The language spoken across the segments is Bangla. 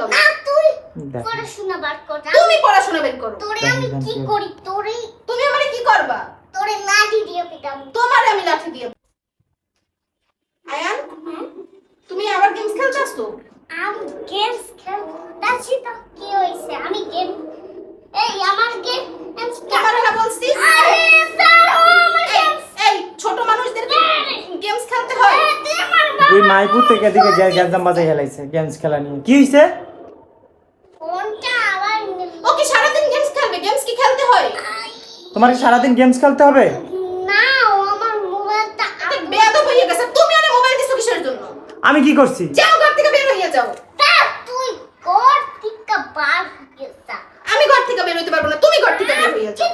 হবে। না তুই পড়াশোনা বার কর তুমি পড়াশোনা বের করো। তোরে আমি কি করি? তোরে তুমি আমারে কি করবা? তোরে লাঠি দিয়ে পিটাবো। তোমারে আমি লাঠি দিয়ে আয়ান তুমি আবার গেমস খেলতে আসছো আমি গেমস খেলতেছি তো কি হইছে আমি গেম এই আমার গেম তোমারে না বলছি? আরে স্যার ও আমার গেমস এই ছোট মানুষদের গেমস খেলতে হয়। তুই আমার বা- তুই মাইপুর থেকে এদিকে গ্যাস বাজাই হেলাইছে গেমস খেলা নিয়ে। কি হইছে ফোনটা আবার নিল। ও কি সারাদিন গেমস খেলবে গেমস কি খেলতে হয়। তোমার কি সারাদিন গেমস খেলতে হবে? না ও আমার মোবাইলটা বেয়াদব হয়ে গেছে। তুমি আরে মোবাইল দিছো কিসের জন্য? আমি কি করছি? যাও ঘর থেকে বের হইয়া যাও। তা তুই কর টিকা বার গেছা আমি ঘর থেকে বের হইতে পারব না। তুমি ঘর থেকে বের হইয়া যাও।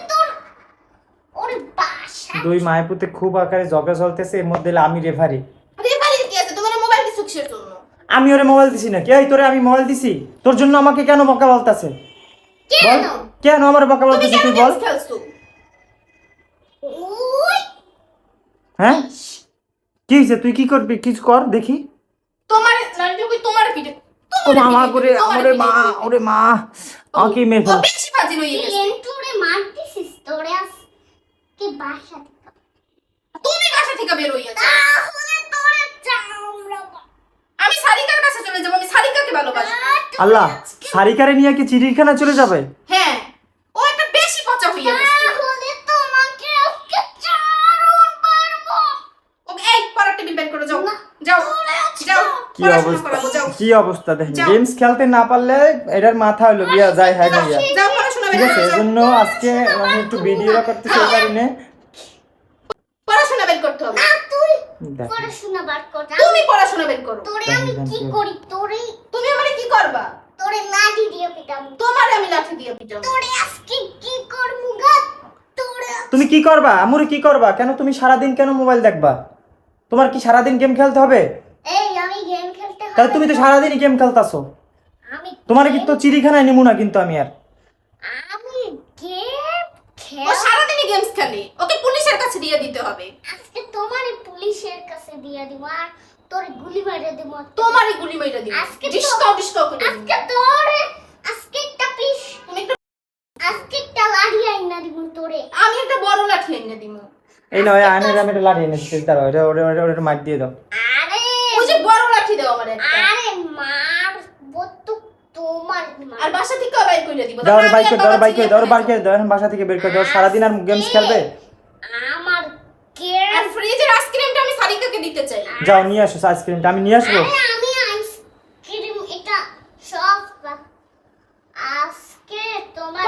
দুই মাইপুতে খুব আকারে ঝগড়া চলতেছে এর মধ্যে আমি রেফারি রেফারি কি আছে? তোমার মোবাইল দিছো কিসের জন্য? আমি ওরে মোবাইল দিছি না কে তোরে আমি মোবাইল দিছি? তোর জন্য আমাকে কেন বকা বলতাছে? বল কেন? কেন আমার বকা তুই বল। হ্যাঁ? কি হয়েছে? তুই কি করবি? কিছু কর দেখি। তোমার তোমার পিঠে ও করে ওরে মা ওরে মা আমাকে মেরে ফেল। বেশি গেছে। এন্টুরে মারতেছিস তোরে আজ। কি বাসা তুমি বাসা থেকে বের হইয়া তাহলে তোরে চামড়া আমি সারিকার কাছে চলে যাব আমি সারিকাকে ভালোবাসি। আল্লাহ। সারিকারে নিয়ে কি চিড়িখানা চলে যাবে? হ্যাঁ। ও একটা বেশি পচা হইয়া গেছে কি অবস্থা? কি অবস্থা? দেখেন গেমস খেলতে না পারলে এটার মাথা হলো বিয়া যায় হ্যাঁ ঠিক আছে আজকে আমি একটু ভিডিও কারণে পড়াশোনা বের করতে হবে। পড়াশোনা বার কর তুমি পড়াশোনা বের করো। তোরে আমি কি করি? তোরে তুমি আমারে কি করবা? তোরে লাঠি দিয়ে পিটাবো তোমারে আমি লাঠি দিয়ে পিটাবো তোরে আজকে কি করব গা? তোরে তুমি কি করবা? আমুরে কি করবা? কেন তুমি সারাদিন কেন মোবাইল দেখবা? তোমার কি সারাদিন গেম খেলতে হবে? এই আমি গেম খেলতে হবে তাহলে তুমি তো সারা সারাদিনই গেম খেলতাছো। আমি তোমার তো চিড়িখানায় নিমু না কিন্তু আমি আর। আমি গেম ও খেল সারাদিনই গেমস খেলে। ওকে পুলিশের কাছে দিয়ে দিতে হবে। আজকে তোমার পুলিশের কাছে দিয়ে দিব আর তোর গুলি মেরে দিব তোমারই গুলি মেরে দিবে আজকে করে আজকে তোরে আজকে একটা পিস। তুমি একটা আজকে একটা লাঠি আইনা দিব তোরে। আমি একটা বড় লাঠি এনে দিব এই নয় আমি লাড়িয়ে নিচ্ছি তারা ওটা ওটা ওটা ওটা মার দিয়ে দাও। আরে ওই যে বড় লাঠি দাও আমার একটা। আরে মার বত্তু তোমার আর বাসা থেকে বাইর করে দিব। দাও বাইক দাও বাইক দাও বাইক দাও বাসা থেকে বের করে দাও সারাদিন আর গেমস খেলবে? গেম ফ্রিজের আইসক্রিমটা আমি সারিকাকে দিতে চাই। যাও নিয়ে আসো আইসক্রিমটা আমি নিয়ে আসব। আরে আমি আইসক্রিম এটা সব আজকে তোমার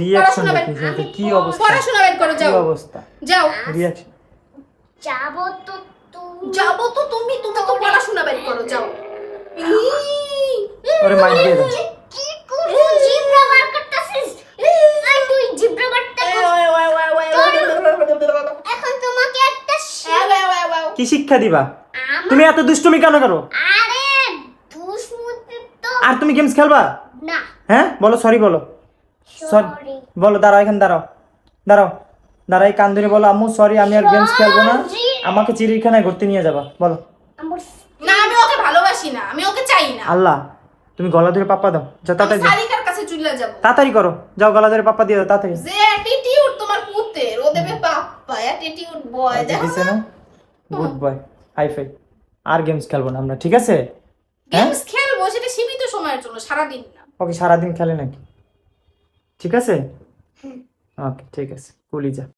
রিয়াকশন দেখি কি অবস্থা পড়াশোনা বের করো কি যাও। অবস্থা? যাও। রিয়াকশন যাব তো তুমি যাব তো তুমি তুমি তো পড়াশোনা বের করো যাও। ওরে মাইর দিয়ে দাও কি করব জিব্রা বার করতেছিস আর তুই জিব্রা বারটা এখন তোমাকে একটা শি- কি শিক্ষা দিবা? তুমি এত দুষ্টুমি কেন করো? আরে দুষ্মুতি তো আর তুমি গেমস খেলবা? না। হ্যাঁ? বলো সরি বলো। সরি বলো দাঁড়াও এখানে দাঁড়াও। দাঁড়াও। দাঁড়াই কান ধরে বলো আম্মু সরি আমি আর গেমস খেলব না। আমাকে চিড়িখানায় ঘুরতে নিয়ে যাবা। বলো। না আমি ওকে ভালোবাসি না আমি ওকে চাই না। আল্লাহ তুমি গলা ধরে পাপ্পা দাও। যা তাড়াতাড়ি যাও। সারিকার কাছে চলে যাব। তাড়াতাড়ি করো। যাও গলা ধরে পাপ্পা দিয়ে দাও তাড়াতাড়ি। যে অ্যাটিটিউড তোমার পুতের ও দেবে অ্যাটিটিউড বয় দেখো না? Good boy hi fi. আর গেমস খেলব না আমরা ঠিক আছে? হ্যাঁ? গেমস খেলব সেটা সীমিত সময়ের জন্য সারা দিন না। ওকে সারা দিন খেলে নাকি? ঠিক আছে? ওকে ঠিক আছে কুলি যা।